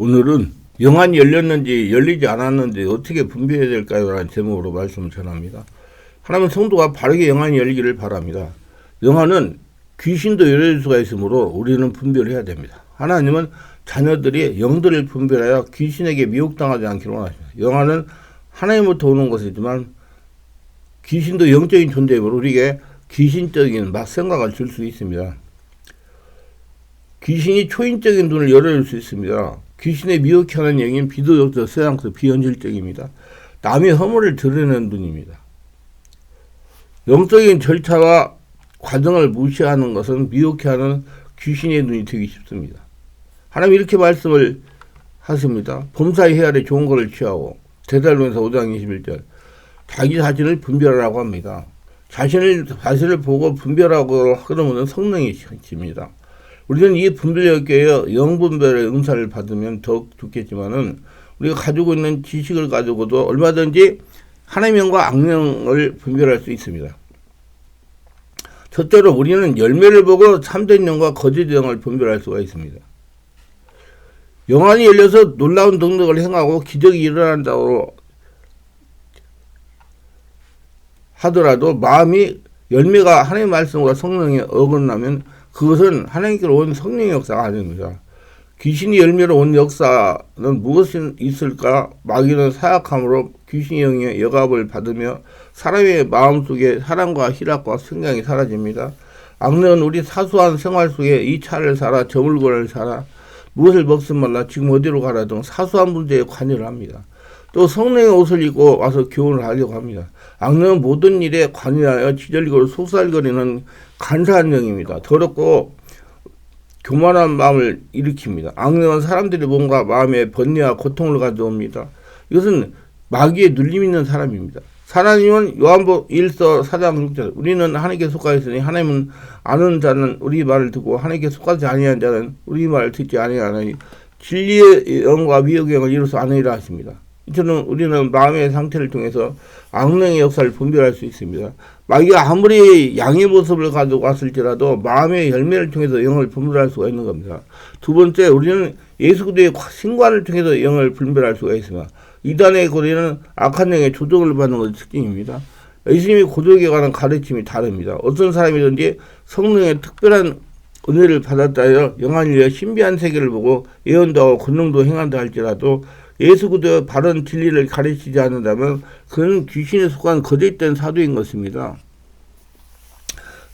오늘은 영안이 열렸는지 열리지 않았는지 어떻게 분별해야 될까요? 라는 제목으로 말씀을 전합니다. 하나님 성도가 바르게 영안이 열리기를 바랍니다. 영안은 귀신도 열릴 수가 있으므로 우리는 분별해야 됩니다. 하나님은 자녀들이 영들을 분별하여 귀신에게 미혹당하지 않기로 원하십니다. 영안은 하나님부터 오는 것이지만 귀신도 영적인 존재이므로 우리에게 귀신적인 막 생각을 줄 수 있습니다. 귀신이 초인적인 눈을 열어줄 수 있습니다. 귀신의 미혹해 하는 영인 비도덕적 세상적 비현실적입니다. 남의 허물을 드러내는 눈입니다. 영적인 절차와 과정을 무시하는 것은 미혹해 하는 귀신의 눈이 되기 쉽습니다. 하나님 이렇게 말씀을 하십니다. 범사의 헤아려 좋은 것을 취하고 대달론에서 5장 21절 자기 자신을 분별하라고 합니다. 자신을 자신을 보고 분별하고 그러면 성령이 십니다. 우리는 이 분별력에 영분별의 응사를 받으면 더욱 좋겠지만은 우리가 가지고 있는 지식을 가지고도 얼마든지 하나님의 영과 악령을 분별할 수 있습니다. 첫째로 우리는 열매를 보고 참된 영과 거짓 영을 분별할 수가 있습니다. 영안이 열려서 놀라운 능력을 행하고 기적이 일어난다고 하더라도 마음이 열매가 하나님의 말씀과 성령에 어긋나면 그것은 하나님께로 온 성령의 역사가 아닙니다. 귀신이 열매로 온 역사는 무엇이 있을까? 마귀는 사약함으로 귀신의 영의 여갑을 받으며 사람의 마음속에 사랑과 희락과 성장이 사라집니다. 악령은 우리 사소한 생활 속에 이 차를 사라, 저 물건을 사라, 무엇을 먹든 말라, 지금 어디로 가라 등 사소한 문제에 관여를 합니다. 또 성령의 옷을 입고 와서 교훈을 하려고 합니다. 악령은 모든 일에 관여하여 지절리고 속살거리는 간사한 영입니다. 더럽고 교만한 마음을 일으킵니다. 악령은 사람들이 뭔가 마음에 번뇌와 고통을 가져옵니다. 이것은 마귀에 눌림 있는 사람입니다. 하나님은 요한복 1서 4장 6절 우리는 하나님께 속하 있으니 하나님은 아는 자는 우리 말을 듣고 하나님께 속하지 아니한 자는 우리 말을 듣지 아니하나니 진리의 영과 미혹의 영을 이루서 아니라 하십니다. 이처럼 우리는 마음의 상태를 통해서 악령의 역사를 분별할 수 있습니다. 마귀가 아무리 양의 모습을 가지고 왔을지라도 마음의 열매를 통해서 영을 분별할 수가 있는 겁니다. 두 번째, 우리는 예수 그리스도의 신관을 통해서 영을 분별할 수가 있습니다. 이단의 고리는 악한 영의 조종을 받는 것이 특징입니다. 예수님이 고독에 관한 가르침이 다릅니다. 어떤 사람이든지 성령의 특별한 은혜를 받았다 하여 영안이여 신비한 세계를 보고 예언도 하고 권능도 행한다 할지라도 예수 그리스도의 바른 진리를 가르치지 않는다면 그는 귀신에 속한 거짓된 사도인 것입니다.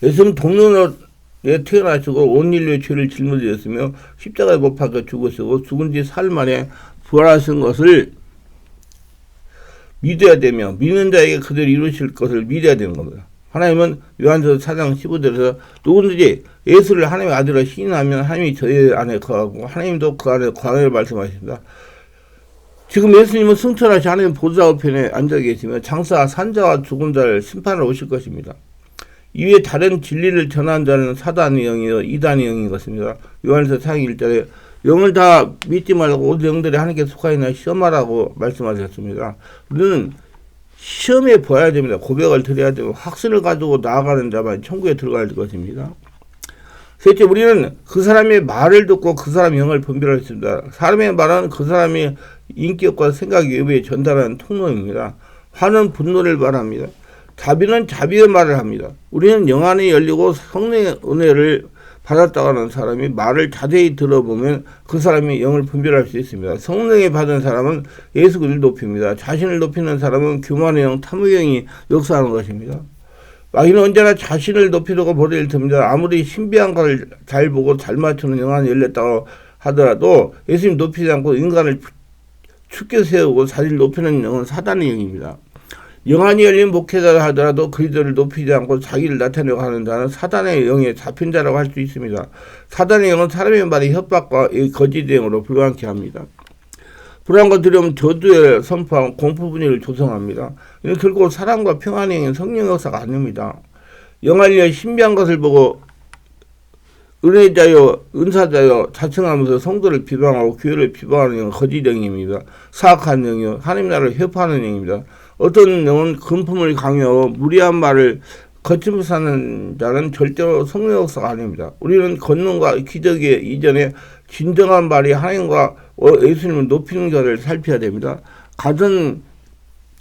예수님 동료에 태어나시고 온 인류의 죄를 짊어지셨으며 십자가에 못 박혀 죽으시고 죽은 지 사흘 만에 부활하신 것을 믿어야 되며 믿는 자에게 그대로 이루실 것을 믿어야 되는 겁니다. 하나님은 요한서 4장 15절에서 누구든지 예수를 하나님의 아들로 신인하면 하나님이 저희 안에 거하고 하나님도 그 안에 거하를 말씀하십니다. 지금 예수님은 승천하시 하나님 보좌 우편에 앉아 계시며 장사 산자와 죽은 자를 심판을 오실 것입니다. 이외에 다른 진리를 전한 자는 사단의 영이요 이단의 영인 것입니다. 요한서 4장 1절에 영을 다 믿지 말고 모든 영들이 하나님께 속하였나 시험하라고 말씀하셨습니다. 우리는 시험에 보아야 됩니다. 고백을 드려야 되고 확신을 가지고 나아가는 자만 천국에 들어갈 것입니다. 셋째, 우리는 그 사람의 말을 듣고 그 사람의 영을 분별할 수 있습니다. 사람의 말은 그 사람의 인격과 생각 외부에 전달하는 통로입니다. 화는 분노를 말합니다. 자비는 자비의 말을 합니다. 우리는 영안이 열리고 성령의 은혜를 받았다고 하는 사람이 말을 자세히 들어보면 그 사람이 영을 분별할 수 있습니다. 성령에 받은 사람은 예수 그리스도를 높입니다. 자신을 높이는 사람은 교만의 영, 탐욕의 영이 역사하는 것입니다. 마귀는 언제나 자신을 높이려고 버릴 듭니다. 아무리 신비한 것을 잘 보고 잘 맞추는 영안이 열렸다고 하더라도 예수님 높이지 않고 인간을 축게 세우고 자신을 높이는 영은 사단의 영입니다. 영안이 열린 목회자를 하더라도 그리스도를 높이지 않고 자기를 나타내고 하는 자는 사단의 영에 잡힌 자라고 할 수 있습니다. 사단의 영은 사람의 말이 협박과 거짓 영으로 불가능케 합니다. 불안과 두려움, 저주에 선포하고 공포 분위기를 조성합니다. 이는 결국 사랑과 영인 성령 역사가 아닙니다. 영안이 신비한 것을 보고 은혜자여 은사자여 자청하면서 성도를 비방하고 교회를 비방하는 영은 거짓 영입니다. 사악한 영이요 하나님 나라를 회파하는 영입니다. 어떤 영은 금품을 강요하고 무리한 말을 거침없이 하는 자는 절대로 성령 역사가 아닙니다. 우리는 권능과 기적의 이전에 진정한 말이 하나님과 어, 예수님을 높이는 것을 살펴야 됩니다. 같은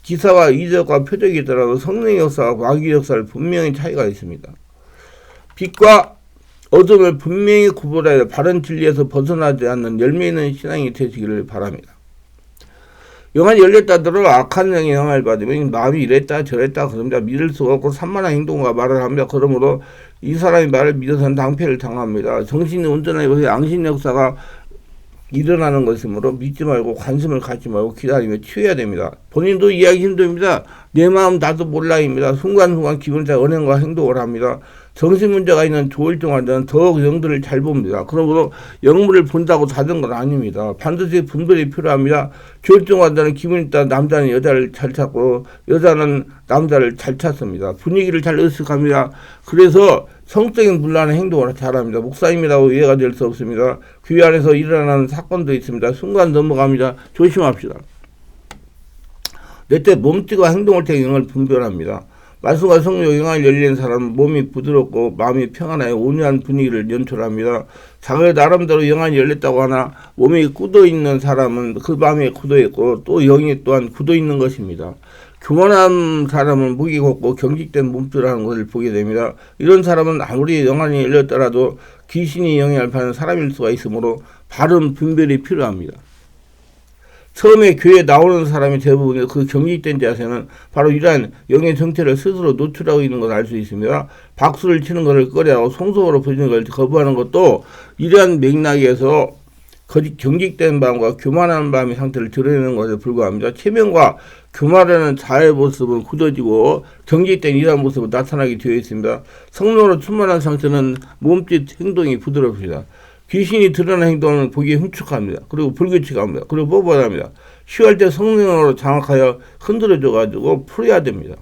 기사와 이적과 표적이더라도 성령의 역사와 마귀 역사를 분명히 차이가 있습니다. 빛과 어둠을 분명히 구분하여 바른 진리에서 벗어나지 않는 열매 있는 신앙이 되시기를 바랍니다. 영안이 열렸다더러 악한 영의 영향을 받으면 마음이 이랬다 저랬다 그럽니다. 믿을 수가 없고 산만한 행동과 말을 합니다. 그러므로 이 사람의 말을 믿어서는 낭패를 당합니다. 정신이 온전하고 양심 역사가 일어나는 것이므로 믿지 말고 관심을 갖지 말고 기다리며 치워야 됩니다. 본인도 이해하기 힘듭니다. 내 마음 나도 몰라입니다. 순간순간 기분자 언행과 행동을 합니다. 정신 문제가 있는 조울증환자는 더욱 영들을 잘 봅니다. 그러므로 영물을 본다고 다른 건 아닙니다. 반드시 분별이 필요합니다. 조울증환자는 기분이 있다 남자는 여자를 잘 찾고 여자는 남자를 잘 찾습니다. 분위기를 잘 의식합니다. 그래서 성적인 분란의 행동을 잘합니다. 목사님이라고 이해가 될 수 없습니다. 교회 안에서 일어나는 사건도 있습니다. 순간 넘어갑니다. 조심합시다. 내때 몸짓과 행동을 통해 영을 분별합니다. 말씀과 성령 영향을 열리는 사람은 몸이 부드럽고 마음이 평안하여 온유한 분위기를 연출합니다. 자기 나름대로 영안이 열렸다고 하나 몸이 굳어 있는 사람은 그 마음에 굳어 있고 또 영이 또한 굳어 있는 것입니다. 교만한 사람은 무기 걷고 경직된 몸짓하는 것을 보게 됩니다. 이런 사람은 아무리 영안이 열렸더라도 귀신이 영향을 받는 사람일 수가 있으므로 바른 분별이 필요합니다. 처음에 교회에 나오는 사람이 대부분 그 경직된 자세는 바로 이러한 영의 정체를 스스로 노출하고 있는 것을 알수 있습니다. 박수를 치는 것을 꺼려하고 송소으로 부르는 것을 거부하는 것도 이러한 맥락에서 거짓 경직된 마음과 교만한 마음의 상태를 드러내는 것에 불과합니다. 체면과 교만하는 자의 모습은 굳어지고 경직된 이러한 모습은 나타나게 되어 있습니다. 성령으로 충만한 상태는 몸짓 행동이 부드럽습니다. 귀신이 드러나는 행동은 보기에 흉측합니다. 그리고 불규칙합니다. 그리고 뽀뽀합니다. 쉬할 때 성령으로 장악하여 흔들어줘가지고 풀어야 됩니다.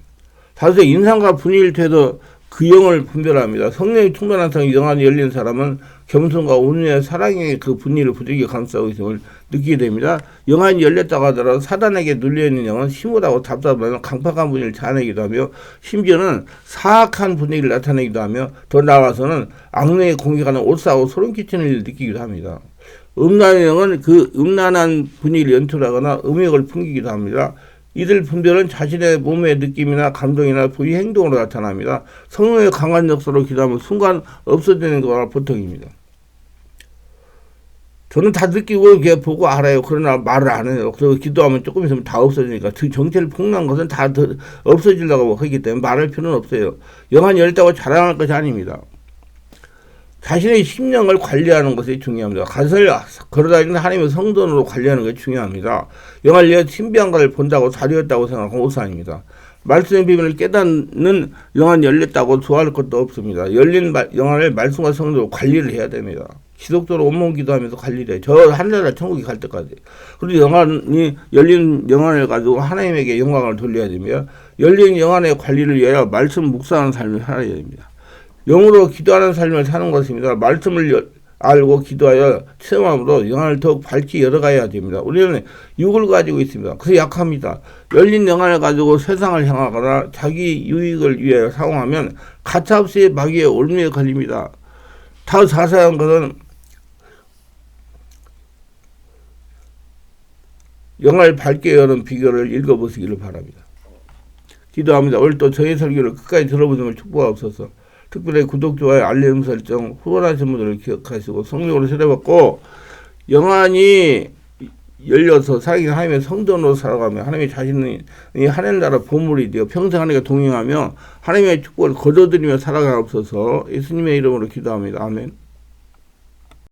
다소 인상과 분위기를 태도 그 영을 분별합니다. 성령이 충만한 상 영안이 열린 사람은 겸손과 온유의 사랑의 그 분위기를 부득이 감싸고 있음을 느끼게 됩니다. 영안이 열렸다고 하더라도 사단에게 눌려있는 영은 심오하고 답답하면 강팍한 분위기를 자아내기도 하며 심지어는 사악한 분위기를 나타내기도 하며 더 나아가서는 악령의 공격하는 오싸고 소름 끼치는 일을 느끼기도 합니다. 음란의 영은 그 음란한 분위기를 연출하거나 음욕을 풍기기도 합니다. 이들 분별은 자신의 몸의 느낌이나 감정이나 부위 행동으로 나타납니다. 성령의 강한 역사로 기도하면 순간 없어지는 거가 보통입니다. 저는 다 느끼고 보고 알아요. 그러나 말을 안 해요. 그리고 기도하면 조금 있으면 다 없어지니까 그 정체를 폭로한 것은 다 없어지려고 하기 때문에 말할 필요는 없어요. 영한 열다고 자랑할 것이 아닙니다. 자신의 심령을 관리하는 것이 중요합니다. 가설 걸어다니는 하나님의 성전으로 관리하는 것이 중요합니다. 위해 신비한 것을 본다고 자리였다고 생각하면 오산입니다. 말씀의 비밀을 깨닫는 영안 열렸다고 좋아할 것도 없습니다. 열린 영안을 말씀과 성전으로 관리를 해야 됩니다. 지속적으로 온몸 기도하면서 관리를 해. 저 하늘나라 천국에 갈 때까지. 그리고 영안이 열린 영안을 가지고 하나님에게 영광을 돌려야 됩니다. 열린 영안의 관리를 위하여 말씀 묵상하는 삶을 살아야 됩니다. 영으로 기도하는 삶을 사는 것입니다. 말씀을 알고 기도하여 체험함으로 영안을 더욱 밝게 열어가야 됩니다. 우리는 육을 가지고 있습니다. 그래서 약합니다. 열린 영안을 가지고 세상을 향하거나 자기 유익을 위해 사용하면 가차없이 마귀의 올무에 걸립니다. 더 자세한 것은 영을 밝게 여는 비결을 읽어보시기를 바랍니다. 기도합니다. 오늘 또 저희 설교를 끝까지 들어보는 축복하옵소서. 특별히 구독, 좋아요, 알림 설정, 후원하신 분들을 기억하시고 성령으로 세례받고 영안이 열려서 살아계신 하나님의 성전으로 살아가며 하나님의 자신이 하나님 나라 보물이 되어 평생 하나님과 동행하며 하나님의 축복을 거둬들이며 살아가옵소서 예수님의 이름으로 기도합니다. 아멘.